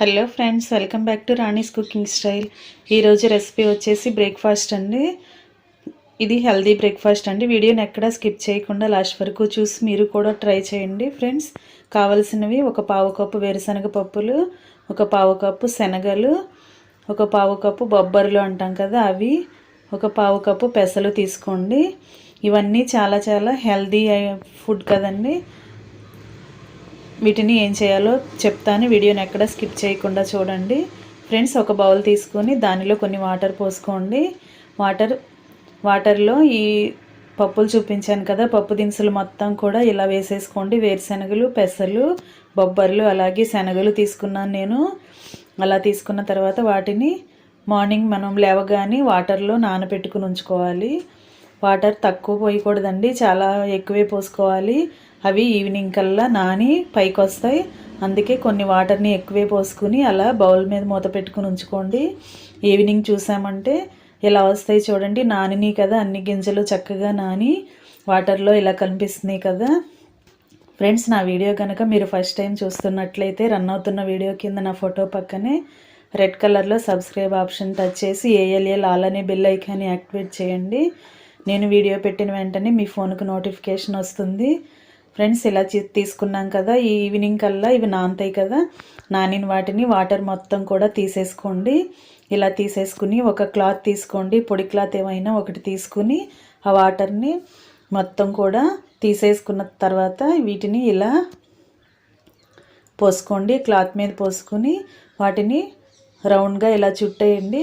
Hello friends welcome back to Rani's cooking style. ఈరోజు recipe వచ్చేసి breakfast అండి. ఇది హెల్దీ బ్రేక్ఫాస్ట్ అండి. వీడియోని ఎక్కడా స్కిప్ చేయకుండా లాస్ట్ వరకు చూసి మీరు కూడా ట్రై చేయండి ఫ్రెండ్స్. కావలసినవి ఒక పావు కప్పు వేరుశనగ పప్పులు ఒక పావు కప్పు శనగలు ఒక పావు కప్పు బొబ్బర్లు అంటాం కదా అవి ఒక పావు కప్పు పెసలు తీసుకోండి. ఇవన్నీ చాలా చాలా హెల్దీ ఫుడ్ కదండి. వీటిని ఏం చేయాలో చెప్తాను. వీడియోని ఎక్కడ స్కిప్ చేయకుండా చూడండి. ఫ్రెండ్స్ ఒక బౌల్ తీసుకొని దానిలో కొన్ని వాటర్ పోసుకోండి. వాటర్ వాటర్లో ఈ పప్పులు చూపించాను కదా పప్పు దినుసులు మొత్తం కూడా ఇలా వేసేసుకోండి. వేరుశనగలు పెసలు బొబ్బర్లు అలాగే శనగలు తీసుకున్నాను నేను. అలా తీసుకున్న తర్వాత వాటిని మార్నింగ్ మనం లేవగానే వాటర్లో నానబెట్టుకుని ఉంచుకోవాలి. వాటర్ తక్కువ పోయకూడదండి చాలా ఎక్కువే పోసుకోవాలి. అవి ఈవినింగ్ కల్లా నాని పైకి వస్తాయి అందుకే కొన్ని వాటర్ని ఎక్కువే పోసుకుని అలా బౌల్ మీద మూత పెట్టుకుని ఉంచుకోండి. ఈవినింగ్ చూసామంటే ఇలా వస్తాయి చూడండి. నానిని కదా అన్ని గింజలు చక్కగా నాని వాటర్లో ఇలా కనిపిస్తున్నాయి కదా. ఫ్రెండ్స్ నా వీడియో కనుక మీరు ఫస్ట్ టైం చూస్తున్నట్లయితే రన్ అవుతున్న వీడియో కింద నా ఫోటో పక్కనే రెడ్ కలర్లో సబ్స్క్రైబ్ ఆప్షన్ టచ్ చేసి ఏఎల్ఏ ఆల్ అనే బిల్ ఐకాన్ని యాక్టివేట్ చేయండి. నేను వీడియో పెట్టిన వెంటనే మీ ఫోన్కి నోటిఫికేషన్ వస్తుంది. ఫ్రెండ్స్ ఇలా తీసుకున్నాం కదా ఈ ఈవినింగ్ కల్లా ఇవి నానతాయి కదా నానిన వాటిని వాటర్ మొత్తం కూడా తీసేసుకోండి. ఇలా తీసేసుకుని ఒక క్లాత్ తీసుకోండి. పొడి క్లాత్ ఏమైనా ఒకటి తీసుకుని ఆ వాటర్ని మొత్తం కూడా తీసేసుకున్న తర్వాత వీటిని ఇలా పోసుకోండి. క్లాత్ మీద పోసుకుని వాటిని రౌండ్గా ఇలా చుట్టేయండి.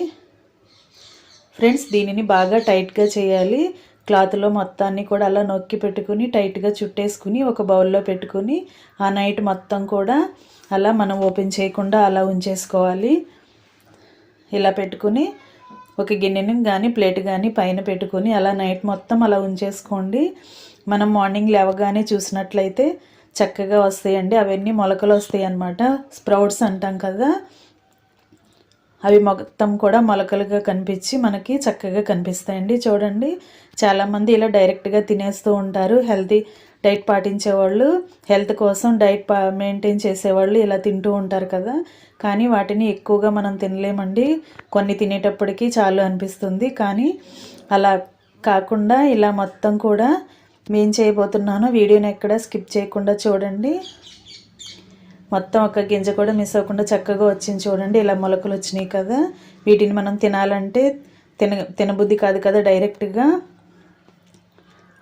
ఫ్రెండ్స్ దీనిని బాగా టైట్గా చేయాలి. క్లాత్లో మొత్తాన్ని కూడా అలా నొక్కి పెట్టుకుని టైట్గా చుట్టేసుకుని ఒక బౌల్లో పెట్టుకుని ఆ నైట్ మొత్తం కూడా అలా మనం ఓపెన్ చేయకుండా అలా ఉంచేసుకోవాలి. ఇలా పెట్టుకుని ఒక గిన్నెని కానీ ప్లేట్ కానీ పైన పెట్టుకుని అలా నైట్ మొత్తం అలా ఉంచేసుకోండి. మనం మార్నింగ్ లేవగానే చూసినట్లయితే చక్కగా వస్తాయండి. అవన్నీ మొలకలు వస్తాయి అన్నమాట స్ప్రౌట్స్ అంటాం కదా అవి మొత్తం కూడా మొలకలుగా కనిపించి మనకి చక్కగా కనిపిస్తాయండి. చూడండి చాలామంది ఇలా డైరెక్ట్గా తినేస్తూ ఉంటారు. హెల్తీ డైట్ పాటించేవాళ్ళు హెల్త్ కోసం డైట్ పా మెయింటైన్ చేసేవాళ్ళు ఇలా తింటూ ఉంటారు కదా. కానీ వాటిని ఎక్కువగా మనం తినలేమండి. కొన్ని తినేటప్పటికీ చాలు అనిపిస్తుంది. కానీ అలా కాకుండా ఇలా మొత్తం కూడా మేం చేయబోతున్నాను. వీడియోని ఎక్కడ స్కిప్ చేయకుండా చూడండి. మొత్తం ఒక గింజ కూడా మిస్ అవ్వకుండా చక్కగా వచ్చింది చూడండి. ఇలా మొలకలు వచ్చినాయి కదా. వీటిని మనం తినాలంటే తిన తినబుద్ధి కాదు కదా డైరెక్ట్గా.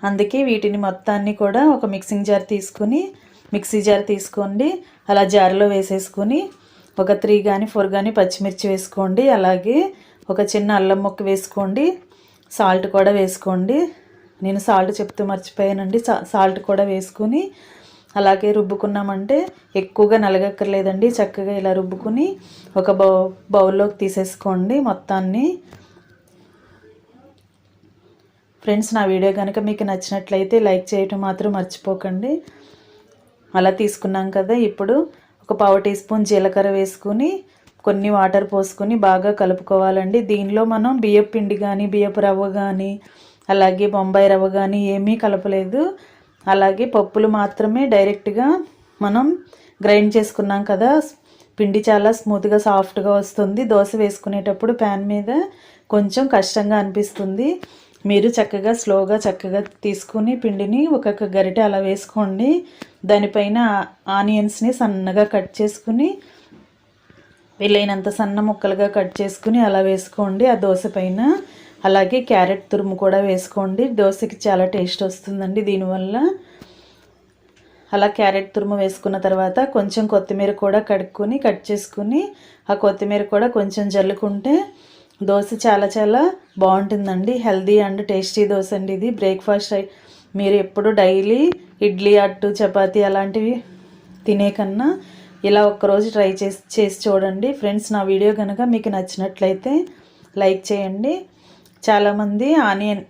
అందుకే వీటిని మొత్తాన్ని కూడా ఒక మిక్సింగ్ జార్ తీసుకుని మిక్సీ జార్ తీసుకోండి. అలా జార్లో వేసేసుకొని ఒక త్రీ కానీ ఫోర్ కానీ పచ్చిమిర్చి వేసుకోండి. అలాగే ఒక చిన్న అల్లం ముక్క వేసుకోండి. సాల్ట్ కూడా వేసుకోండి. నేను సాల్ట్ చెప్తూ మర్చిపోయానండి. సాల్ట్ కూడా వేసుకుని అలాగే రుబ్బుకున్నామంటే ఎక్కువగా నలగక్కర్లేదండి. చక్కగా ఇలా రుబ్బుకుని ఒక బౌ బౌల్లోకి తీసేసుకోండి మొత్తాన్ని. ఫ్రెండ్స్ నా వీడియో కనుక మీకు నచ్చినట్లయితే లైక్ చేయటం మాత్రం మర్చిపోకండి. అలా తీసుకున్నాం కదా ఇప్పుడు. ఒక పావు టీ స్పూన్ జీలకర్ర వేసుకుని కొన్ని వాటర్ పోసుకొని బాగా కలుపుకోవాలండి. దీనిలో మనం బియ్యపు పిండి కానీ బియ్యపు రవ్వ కానీ అలాగే బొంబాయి రవ్వ కానీ ఏమీ కలపలేదు. అలాగే పప్పులు మాత్రమే డైరెక్ట్గా మనం గ్రైండ్ చేసుకున్నాం కదా. పిండి చాలా స్మూత్గా సాఫ్ట్గా వస్తుంది. దోశ వేసుకునేటప్పుడు ప్యాన్ మీద కొంచెం కష్టంగా అనిపిస్తుంది. మీరు చక్కగా స్లోగా చక్కగా తీసుకుని పిండిని ఒక్కొక్క గరిటె అలా వేసుకోండి. దానిపైన ఆనియన్స్ని సన్నగా కట్ చేసుకుని వీలైనంత సన్న ముక్కలుగా కట్ చేసుకుని అలా వేసుకోండి. ఆ దోశ పైన అలాగే క్యారెట్ తురుము కూడా వేసుకోండి. దోశకి చాలా టేస్ట్ వస్తుందండి దీనివల్ల. అలా క్యారెట్ తురుము వేసుకున్న తర్వాత కొంచెం కొత్తిమీర కూడా కడుక్కొని కట్ చేసుకుని ఆ కొత్తిమీర కూడా కొంచెం జల్లుకుంటే దోశ చాలా చాలా బాగుంటుందండి. హెల్దీ అండ్ టేస్టీ దోశ అండి ఇది. బ్రేక్ఫాస్ట్ మీరు ఎప్పుడు డైలీ ఇడ్లీ అట్టు చపాతీ అలాంటివి తినే కన్నా ఇలా ఒక్కరోజు ట్రై చేసి చేసి చూడండి. ఫ్రెండ్స్ నా వీడియో కనుక మీకు నచ్చినట్లయితే లైక్ చేయండి. చాలామంది ఆనియన్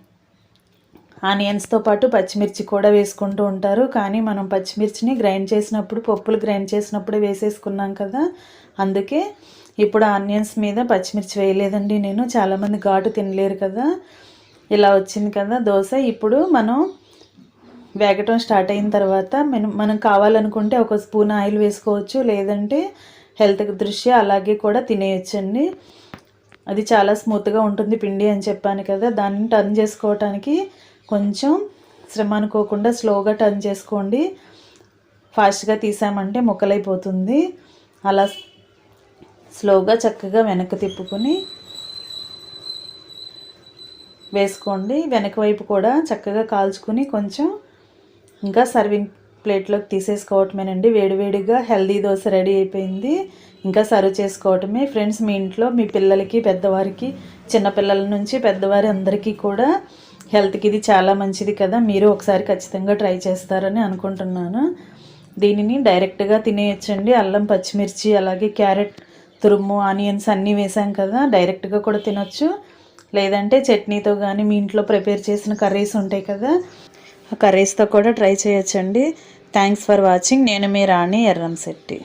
ఆనియన్స్తో పాటు పచ్చిమిర్చి కూడా వేసుకుంటూ ఉంటారు. కానీ మనం పచ్చిమిర్చిని గ్రైండ్ చేసినప్పుడు పప్పులు గ్రైండ్ చేసినప్పుడు వేసేసుకున్నాం కదా. అందుకే ఇప్పుడు ఆనియన్స్ మీద పచ్చిమిర్చి వేయలేదండి నేను. చాలామంది ఘాటు తినలేరు కదా. ఇలా వచ్చింది కదా దోశ. ఇప్పుడు మనం వేగటం స్టార్ట్ అయిన తర్వాత మనం మనం కావాలనుకుంటే ఒక స్పూన్ ఆయిల్ వేసుకోవచ్చు. లేదంటే హెల్త్ దృష్ట్యా అలాగే కూడా తినేయచ్చండి. అది చాలా స్మూత్గా ఉంటుంది పిండి అని చెప్పాను కదా దాన్ని టర్న్ చేసుకోవటానికి కొంచెం శ్రమ అనుకోకుండా స్లోగా టర్న్ చేసుకోండి. ఫాస్ట్గా తీసామంటే ముక్కలైపోతుంది. అలా స్లోగా చక్కగా వెనక్కి తిప్పుకొని వేసుకోండి. వెనక వైపు కూడా చక్కగా కాల్చుకుని కొంచెం ఇంకా సర్వింగ్ ప్లేట్లోకి తీసేసుకోవటమేనండి. వేడివేడిగా హెల్దీ దోశ రెడీ అయిపోయింది. ఇంకా సర్వ్ చేసుకోవటమే. ఫ్రెండ్స్ మీ ఇంట్లో మీ పిల్లలకి పెద్దవారికి చిన్నపిల్లల నుంచి పెద్దవారి అందరికీ కూడా హెల్త్కి ఇది చాలా మంచిది కదా. మీరు ఒకసారి ఖచ్చితంగా ట్రై చేస్తారని అనుకుంటున్నాను. దీనిని డైరెక్ట్గా తినేయచ్చండి. అల్లం పచ్చిమిర్చి అలాగే క్యారెట్ తురుము ఆనియన్స్ అన్నీ వేసాం కదా. డైరెక్ట్గా కూడా తినొచ్చు. లేదంటే చట్నీతో కానీ మీ ఇంట్లో ప్రిపేర్ చేసిన కర్రీస్ ఉంటాయి కదా ఆ కర్రీస్తో కూడా ట్రై చేయొచ్చండి. థ్యాంక్స్ ఫర్ వాచింగ్ నేను మీ రాణి ఎర్రంశెట్టి